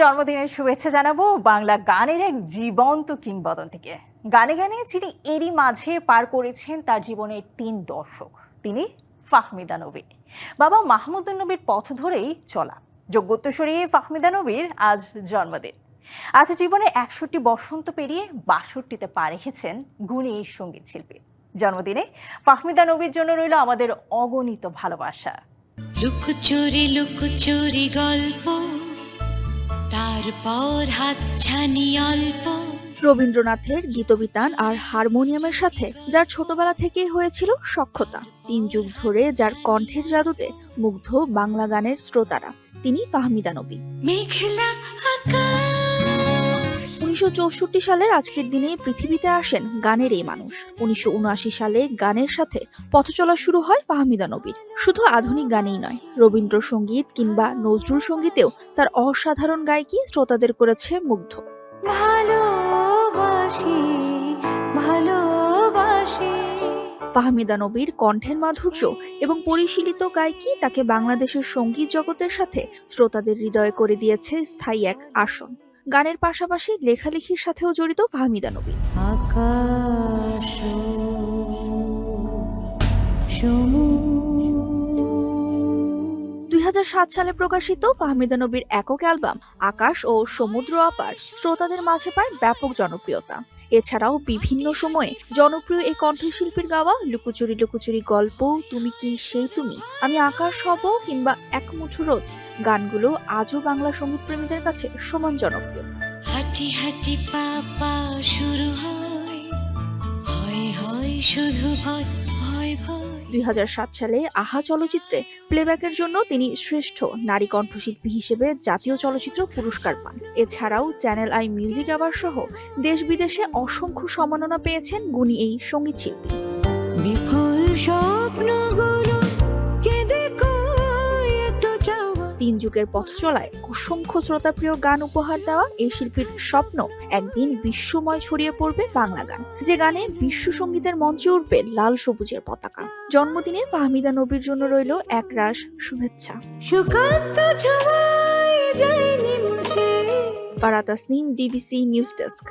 জন্মদিনের শুভেচ্ছা জানাব বাংলা গানের এক জীবন্ত কিংবদন্তিকে। গানে গানে যিনি এরই মাঝে পার করেছেন তার জীবনের তিন দর্শক তিনি ফাহমিদা নবী। বাবা মাহমুদুল নবীর পথ ধরেই চলা। যোগ্যোত্তরী ফাহমিদা নবীর আজ জন্মদিন। আজ জীবনে একষট্টি বসন্ত পেরিয়ে বাষট্টিতে পা রেখেছেন গুণী সংগীত শিল্পী। জন্মদিনে ফাহমিদা নবীর জন্য রইল আমাদের অগণিত ভালোবাসা। লুকোচুরি লুকোচুরি গল্প। তারপর হাতছানি অল্প। রবীন্দ্রনাথের গীতবিতান আর হারমোনিয়ামের সাথে যার ছোটবেলা থেকেই হয়েছিল সক্ষতা তিন যুগ ধরে যার কণ্ঠের জাদুতে মুগ্ধ বাংলা গানের শ্রোতারা তিনি ফাহমিদা নবী। মেঘলা আকাশ উনিশশো চৌষট্টি সালের আজকের দিনে পৃথিবীতে আসেন গানের এই মানুষ। উনিশশো উনআশি সালে গানের সাথে পথ চলা শুরু হয় ফাহমিদা নবীর। শুধু আধুনিক গানেই নয় রবীন্দ্রসঙ্গীত কিংবা নজরুল সঙ্গীতেও তার অসাধারণ গায়কি শ্রোতাদের করেছে মুগ্ধ। ভালোবাসি ভালোবাসি। ফাহমিদা নবীর কণ্ঠের মাধুর্য এবং পরিশীলিত গায়কি তাকে বাংলাদেশের সংগীত জগতের সাথে শ্রোতাদের হৃদয়ে করে দিয়েছে স্থায়ী এক আসন। গানের পাশাপাশি লেখালেখির সাথেও জড়িত ফাহমিদা নবী। দুই সালে প্রকাশিত ফাহমিদা নবীর একক অ্যালবাম আকাশ ও সমুদ্র আপার শ্রোতাদের মাঝে পায় ব্যাপক জনপ্রিয়তা। এছাড়াও বিভিন্ন সময়ে জনপ্রিয় এই কণ্ঠশিল্পীর গাওয়া লুকোচুরি লুকোচুরি গল্প, তুমি কি সেই তুমি? আমি আকাশ হব কিংবা এক মুঠো গানগুলো আজও বাংলা সংগীত প্রেমীদের কাছে সমান জনপ্রিয় হাঁটি হাঁটি পা পা শুরু হয় হয় হয় শুধু ভয় দুই হাজার সাত সালে আহা চলচ্চিত্রে প্লেব্যাকের জন্য তিনি শ্রেষ্ঠ নারী কণ্ঠশিল্পী হিসেবে জাতীয় চলচ্চিত্র পুরস্কার পান। এছাড়াও চ্যানেল আই মিউজিক অ্যাওয়ার্ড সহ দেশ বিদেশে অসংখ্য সম্মাননা পেয়েছেন গুণী এই সংগীত শিল্পী যুগের পথ চলায় অসংখ্য শ্রোতাপ্রিয় গান উপহার দেওয়া এই শিল্পীর স্বপ্ন একদিন বিশ্বময় ছড়িয়ে পড়বে বাংলা গান। যে গানে বিশ্ব সঙ্গীতের মঞ্চে উঠবে লাল সবুজের পতাকা। জন্মদিনে ফাহমিদা নবীর জন্য রইল একরাশ শুভেচ্ছা। সুকান্ত ছোঁয়ায় যায়নি মুছে Farat Tasnim DBC news desk.